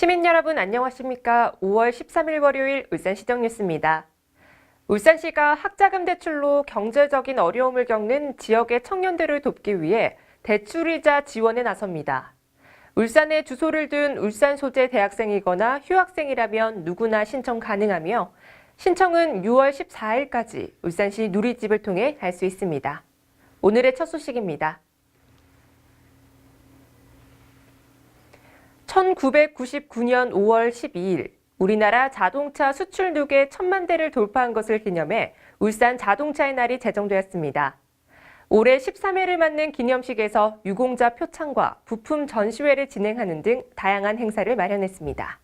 시민 여러분 안녕하십니까? 5월 13일 월요일 울산 시정 뉴스입니다. 울산시가 학자금 대출로 경제적인 어려움을 겪는 지역의 청년들을 돕기 위해 대출이자 지원에 나섭니다. 울산에 주소를 둔 울산 소재 대학생이거나 휴학생이라면 누구나 신청 가능하며 신청은 6월 14일까지 울산시 누리집을 통해 할 수 있습니다. 오늘의 첫 소식입니다. 1999년 5월 12일 우리나라 자동차 수출 누계 천만 대를 돌파한 것을 기념해 울산 자동차의 날이 제정되었습니다. 올해 13회를 맞는 기념식에서 유공자 표창과 부품 전시회를 진행하는 등 다양한 행사를 마련했습니다.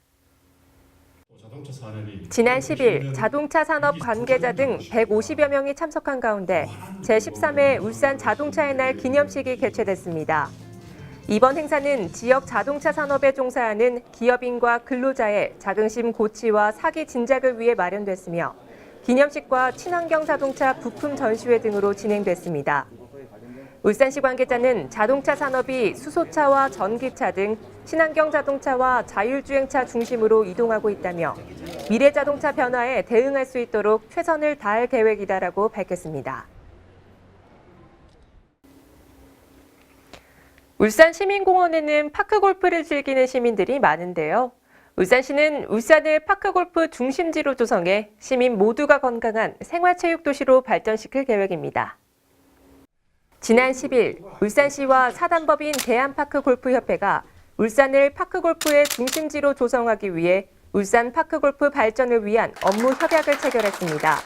지난 10일 자동차 산업 관계자 등 150여 명이 참석한 가운데 제13회 울산 자동차의 날 기념식이 개최됐습니다. 이번 행사는 지역 자동차 산업에 종사하는 기업인과 근로자의 자긍심 고취와 사기 진작을 위해 마련됐으며 기념식과 친환경 자동차 부품 전시회 등으로 진행됐습니다. 울산시 관계자는 자동차 산업이 수소차와 전기차 등 친환경 자동차와 자율주행차 중심으로 이동하고 있다며 미래 자동차 변화에 대응할 수 있도록 최선을 다할 계획이다라고 밝혔습니다. 울산 시민공원에는 파크골프를 즐기는 시민들이 많은데요. 울산시는 울산을 파크골프 중심지로 조성해 시민 모두가 건강한 생활체육도시로 발전시킬 계획입니다. 지난 10일 울산시와 사단법인 대한파크골프협회가 울산을 파크골프의 중심지로 조성하기 위해 울산 파크골프 발전을 위한 업무 협약을 체결했습니다.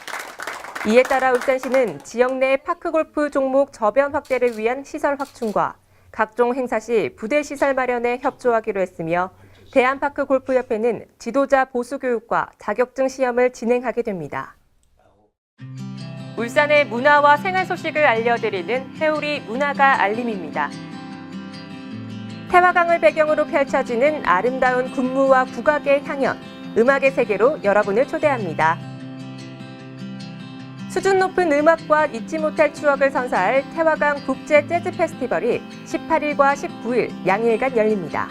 이에 따라 울산시는 지역 내 파크골프 종목 저변 확대를 위한 시설 확충과 각종 행사 시 부대 시설 마련에 협조하기로 했으며 대한파크 골프협회는 지도자 보수 교육과 자격증 시험을 진행하게 됩니다. 울산의 문화와 생활 소식을 알려드리는 해우리 문화가 알림입니다. 태화강을 배경으로 펼쳐지는 아름다운 군무와 국악의 향연, 음악의 세계로 여러분을 초대합니다. 수준 높은 음악과 잊지 못할 추억을 선사할 태화강 국제 재즈 페스티벌이 18일과 19일 양일간 열립니다.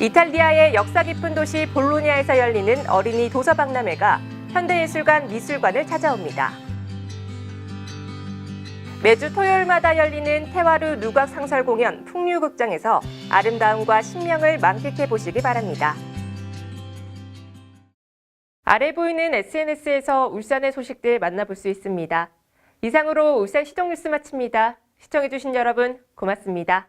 이탈리아의 역사 깊은 도시 볼로냐에서 열리는 어린이 도서 박람회가 현대예술관 미술관을 찾아옵니다. 매주 토요일마다 열리는 태화루 누각 상설 공연 풍류극장에서 아름다움과 신명을 만끽해 보시기 바랍니다. 아래 보이는 SNS에서 울산의 소식들 만나볼 수 있습니다. 이상으로 울산 시정 뉴스 마칩니다. 시청해주신 여러분 고맙습니다.